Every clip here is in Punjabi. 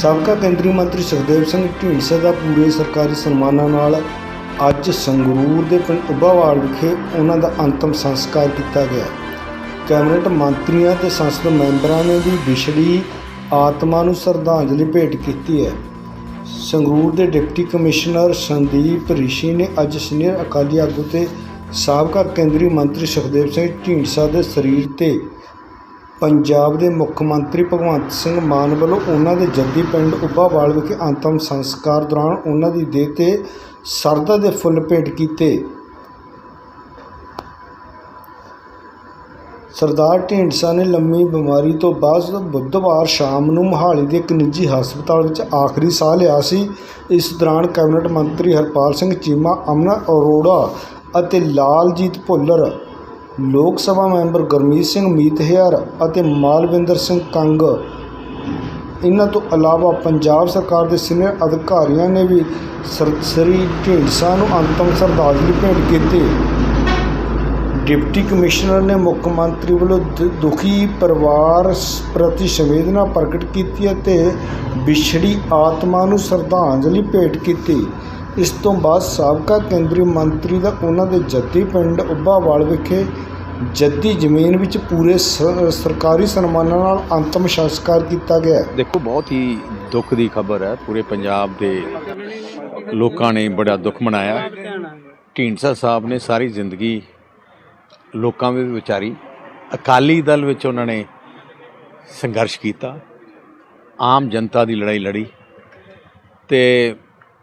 ਸਾਬਕਾ ਕੇਂਦਰੀ ਮੰਤਰੀ ਸੁਖਦੇਵ ਸਿੰਘ ਢੀਂਡਸਾ ਦਾ ਪੂਰੇ ਸਰਕਾਰੀ ਸਨਮਾਨਾਂ ਨਾਲ ਅੱਜ ਸੰਗਰੂਰ ਦੇ ਪਿੰਡ ਉੱਭਾਵਾਲ ਵਿਖੇ ਉਹਨਾਂ ਦਾ ਅੰਤਮ ਸੰਸਕਾਰ ਕੀਤਾ ਗਿਆ। ਕੈਬਨਿਟ ਮੰਤਰੀਆਂ ਤੇ ਸੰਸਦ ਮੈਂਬਰਾਂ ਨੇ ਵੀ ਵਿਛੜੀ ਆਤਮਾ ਨੂੰ ਸ਼ਰਧਾਂਜਲੀ ਭੇਟ ਕੀਤੀ ਹੈ। ਸੰਗਰੂਰ ਦੇ ਡਿਪਟੀ ਕਮਿਸ਼ਨਰ ਸੰਦੀਪ ਰਿਸ਼ੀ ਨੇ ਅੱਜ ਸੀਨੀਅਰ ਅਕਾਲੀ ਆਗੂ ਤੇ ਸਾਬਕਾ ਕੇਂਦਰੀ ਮੰਤਰੀ ਸੁਖਦੇਵ ਸਿੰਘ ਢੀਂਡਸਾ ਦੇ ਸਰੀਰ ਤੇ ਪੰਜਾਬ ਦੇ ਮੁੱਖ ਮੰਤਰੀ ਭਗਵੰਤ ਸਿੰਘ ਮਾਨ ਵੱਲੋਂ ਉਹਨਾਂ ਦੇ ਜੱਦੀ ਪਿੰਡ ਉੱਭਾਵਾਲ ਵਿਖੇ ਅੰਤਮ ਸੰਸਕਾਰ ਦੌਰਾਨ ਉਹਨਾਂ ਦੀ ਦੇਹ ਤੇ ਸਰਦਾ ਦੇ ਫੁੱਲ ਭੇਟ ਕੀਤੇ। ਸਰਦਾਰ ਢੀਂਡਸਾ ਨੇ ਲੰਮੀ ਬਿਮਾਰੀ ਤੋਂ ਬਾਅਦ ਬੁੱਧਵਾਰ ਸ਼ਾਮ ਨੂੰ ਮੋਹਾਲੀ ਦੇ ਇੱਕ ਨਿੱਜੀ ਹਸਪਤਾਲ ਵਿੱਚ ਆਖਰੀ ਸਾਹ ਲਿਆ ਸੀ। ਇਸ ਦੌਰਾਨ ਕੈਬਨਿਟ ਮੰਤਰੀ ਹਰਪਾਲ ਸਿੰਘ ਚੀਮਾ, ਅਮਨਾ ਅਰੋੜਾ ਅਤੇ ਲਾਲਜੀਤ ਭੁੱਲਰ ਲੋਕ ਸਭਾ ਮੈਂਬਰ ਗੁਰਮੀਤ ਸਿੰਘ ਮੀਤਹਿਆਰ ਅਤੇ ਮਾਲਵਿੰਦਰ ਸਿੰਘ ਕੰਗ। ਇਹਨਾਂ ਤੋਂ ਇਲਾਵਾ ਪੰਜਾਬ ਸਰਕਾਰ ਦੇ ਸੀਨੀਅਰ ਅਧਿਕਾਰੀਆਂ ਨੇ ਵੀ ਸਰ- ਸ੍ਰੀ ਢੀਂਡਸਾ ਨੂੰ ਅੰਤਮ ਸ਼ਰਧਾਂਜਲੀ ਭੇਟ ਕੀਤੀ। ਡਿਪਟੀ ਕਮਿਸ਼ਨਰ ਨੇ ਮੁੱਖ ਮੰਤਰੀ ਵੱਲੋਂ ਦ- ਦੁਖੀ ਪਰਿਵਾਰ ਪ੍ਰਤੀ ਸੰਵੇਦਨਾ ਪ੍ਰਗਟ ਕੀਤੀ ਅਤੇ ਵਿਛੜੀ ਆਤਮਾ ਨੂੰ ਸ਼ਰਧਾਂਜਲੀ ਭੇਟ ਕੀਤੀ। ਇਸ ਤੋਂ ਬਾਅਦ ਸਾਬਕਾ ਕੇਂਦਰੀ ਮੰਤਰੀ ਦਾ ਉਹਨਾਂ ਦੇ ਜੱਦੀ ਪਿੰਡ ਉੱਭਾਵਾਲ ਵਿਖੇ ਜੱਦੀ ਜ਼ਮੀਨ ਵਿੱਚ ਪੂਰੇ ਸ- ਸਰਕਾਰੀ ਸਨਮਾਨਾਂ ਨਾਲ ਅੰਤਮ ਸੰਸਕਾਰ ਕੀਤਾ ਗਿਆ। ਦੇਖੋ, ਬਹੁਤ ਹੀ ਦੁੱਖ ਦੀ ਖਬਰ ਹੈ। ਪੂਰੇ ਪੰਜਾਬ ਦੇ ਲੋਕਾਂ ਨੇ ਬੜਾ ਦੁੱਖ ਮਨਾਇਆ। ਢੀਂਡਸਾ ਸਾਹਿਬ ਨੇ ਸਾਰੀ ਜ਼ਿੰਦਗੀ ਲੋਕਾਂ ਵਿੱਚ ਵਿਚਾਰੀ, ਅਕਾਲੀ ਦਲ ਵਿੱਚ ਉਹਨਾਂ ਨੇ ਸੰਘਰਸ਼ ਕੀਤਾ। ਆਮ ਜਨਤਾ ਦੀ ਲੜਾਈ ਲੜੀ। ਤੇ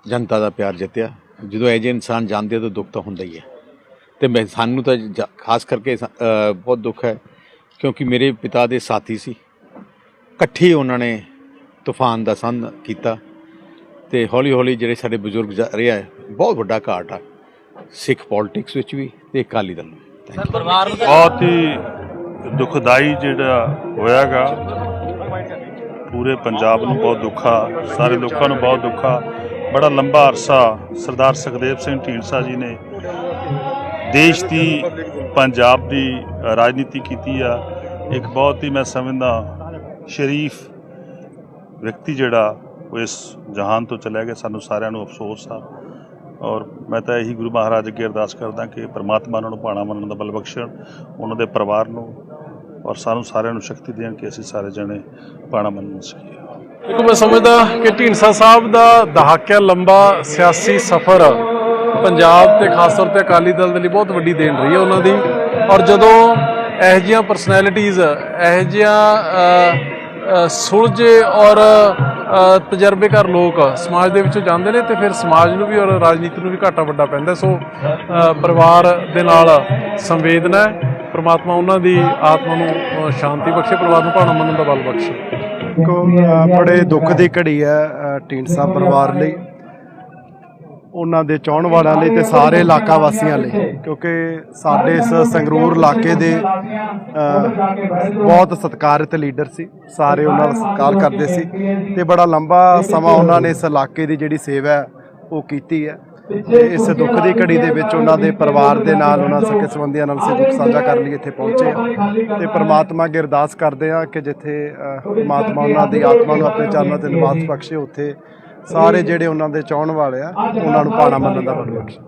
ਜਨਤਾ ਦਾ ਪਿਆਰ ਜਿੱਤਿਆ। ਜਦੋਂ ਇਹ ਜਿਹੇ ਇਨਸਾਨ ਜਾਂਦੇ ਆ ਤਾਂ ਦੁੱਖ ਤਾਂ ਹੁੰਦਾ ਹੀ ਹੈ। ਤੇ ਮੈਂ ਸਾਨੂੰ ਤਾਂ ਜਾ- ਖਾਸ ਕਰਕੇ ਸ- ਅ, ਬਹੁਤ ਦੁੱਖ ਹੈ ਕਿਉਂਕਿ ਮੇਰੇ ਪਿਤਾ ਦੇ ਸਾਥੀ ਸੀ। ਇਕੱਠੇ ਉਹਨਾਂ ਨੇ ਤੂਫਾਨ ਦਾ ਸੰਨ ਕੀਤਾ। ਤੇ ਹੌਲੀ ਹੌਲੀ ਜਿਹੜੇ ਸਾਡੇ ਬਜ਼ੁਰਗ ਜਾ ਰਿਹਾ ਹੈ ਬਹੁਤ ਵੱਡਾ ਘਾਟ ਆ। ਸਿੱਖ ਪੋਲਿਟਿਕਸ ਵਿੱਚ ਵੀ ਤੇ ਅਕਾਲੀ ਦਲ ਨੂੰ. ਬਹੁਤ ਹੀ ਦੁਖਦਾਈ ਜਿਹੜਾ ਹੋਇਆਗਾ। ਪੂਰੇ ਪੰਜਾਬ ਨੂੰ ਬਹੁਤ ਦੁੱਖਾ ਸਾਰੇ ਲੋਕਾਂ ਨੂੰ ਬਹੁਤ ਦੁੱਖਾ ਬੜਾ ਲੰਬਾ ਅਰਸਾ ਸਰਦਾਰ ਸੁਖਦੇਵ ਸਿੰਘ ਢੀਂਡਸਾ ਜੀ ਨੇ ਦੇਸ਼ ਦੀ, ਪੰਜਾਬ ਦੀ ਰਾਜਨੀਤੀ ਕੀਤੀ ਆ। ਇੱਕ ਬਹੁਤ ਹੀ ਮੈਂ ਸਮਝਦਾ ਸ਼ਰੀਫ ਵਿਅਕਤੀ ਜਿਹੜਾ, ਉਹ ਇਸ ਜਹਾਨ ਤੋਂ ਚਲਾ ਗਿਆ। ਸਾਨੂੰ ਸਾਰਿਆਂ ਨੂੰ ਅਫਸੋਸ ਆ। ਔਰ ਮੈਂ ਤਾਂ ਇਹੀ ਗੁਰੂ ਮਹਾਰਾਜ ਅੱਗੇ ਅਰਦਾਸ ਕਰਦਾ ਕਿ ਪ੍ਰਮਾਤਮਾ ਉਹਨਾਂ ਨੂੰ ਭਾਣਾ ਮੰਨਣ ਦਾ ਬਲ ਬਖਸ਼ਣ, ਉਹਨਾਂ ਦੇ ਪਰਿਵਾਰ ਨੂੰ। ਔਰ ਸਾਨੂੰ ਸਾਰਿਆਂ ਨੂੰ ਸ਼ਕਤੀ ਦੇਣ ਕਿ ਅਸੀਂ ਸਾਰੇ ਜਣੇ ਭਾਣਾ ਮੰਨ ਸਕੀਏ। ਦੇਖੋ, ਮੈਂ ਸਮਝਦਾ ਕਿ ਢੀਂਡਸਾ ਸਾਹਿਬ ਦਾ ਦਹਾਕਿਆ ਲੰਬਾ ਸਿਆਸੀ ਸਫ਼ਰ ਪੰਜਾਬ ਤੇ ਖਾਸ ਤੌਰ ਤੇ ਅਕਾਲੀ ਦਲ ਦੇ ਲਈ ਬਹੁਤ ਵੱਡੀ ਦੇਣ ਰਹੀ ਹੈ ਉਹਨਾਂ ਦੀ। ਔਰ ਜਦੋਂ ਇਹੋ ਜਿਹੀਆਂ ਪਰਸਨੈਲਿਟੀਆਂ ਇਹੋ ਜਿਹੀਆਂ ਸੁਲਝੇ ਔਰ ਤਜਰਬੇਕਾਰ ਲੋਕ ਸਮਾਜ ਦੇ ਵਿੱਚੋਂ ਜਾਂਦੇ ਨੇ ਤੇ ਫਿਰ ਸਮਾਜ ਨੂੰ ਵੀ ਔਰ ਰਾਜਨੀਤੀ ਨੂੰ ਵੀ ਘਾਟਾ ਵੱਡਾ ਪੈਂਦਾ। ਸੋ ਪਰਿਵਾਰ ਦੇ ਨਾਲ ਸੰਵੇਦਨਾ ਹੈ, ਪ੍ਰਮਾਤਮਾ ਉਹਨਾਂ ਦੀ ਆਤਮਾ ਨੂੰ ਸ਼ਾਂਤੀ ਬਖਸ਼ੇ, ਪਰਿਵਾਰ ਨੂੰ ਭਾਣਾ ਮੰਨਣ ਦਾ ਬਲ ਬਖਸ਼ੇ। ਕੋ ਬੜੇ ਦੁੱਖ ਦੀ ਘੜੀ ਹੈ ਢੀਂਡਸਾ ਪਰਿਵਾਰ ਲਈ। ਉਹਨਾਂ ਦੇ ਚਾਹਣ ਵਾਲਿਆਂ ਲਈ ਤੇ ਸਾਰੇ ਇਲਾਕਾ ਵਾਸੀਆਂ ਲਈ, ਕਿਉਂਕਿ ਸਾਡੇ ਇਸ ਸੰਗਰੂਰ ਇਲਾਕੇ ਦੇ ਬਹੁਤ ਸਤਿਕਾਰਿਤ ਲੀਡਰ ਸੀ, ਸਾਰੇ ਉਹਨਾਂ ਦਾ ਸਤਿਕਾਰ ਕਰਦੇ ਸੀ ਤੇ ਬੜਾ ਲੰਬਾ ਸਮਾਂ ਉਹਨਾਂ ਨੇ ਇਸ ਇਲਾਕੇ ਦੀ ਜਿਹੜੀ ਸੇਵਾ ਉਹ ਕੀਤੀ ਹੈ। ਇਸ ਦੁੱਖ ਦੀ ਘੜੀ ਦੇ ਵਿੱਚ ਉਹਨਾਂ ਦੇ ਪਰਿਵਾਰ ਦੇ ਨਾਲ ਉਹਨਾਂ ਸਕੇ ਸੰਬੰਧੀਆਂ ਨਾਲ ਅਸੀਂ ਦੁੱਖ ਸਾਂਝਾ ਕਰਨ ਲਈ ਇੱਥੇ ਪਹੁੰਚੇ ਹਾਂ ਤੇ ਪ੍ਰਮਾਤਮਾ ਅੱਗੇ ਅਰਦਾਸ ਕਰਦੇ ਹਾਂ ਕਿ ਜਿੱਥੇ ਪ੍ਰਮਾਤਮਾ ਉਹਨਾਂ ਦੀ ਆਤਮਾ ਨੂੰ ਆਪਣੇ ਚਰਨਾਂ ਤੇ ਨਿਵਾਸ ਬਖਸ਼ੇ ਉੱਥੇ ਸਾਰੇ ਜਿਹੜੇ ਉਹਨਾਂ ਦੇ ਚਾਹਣ ਵਾਲੇ ਆ ਉਹਨਾਂ ਨੂੰ ਪਾਣਾ ਮੰਨਣ ਦਾ ਬਖਸ਼ੇ।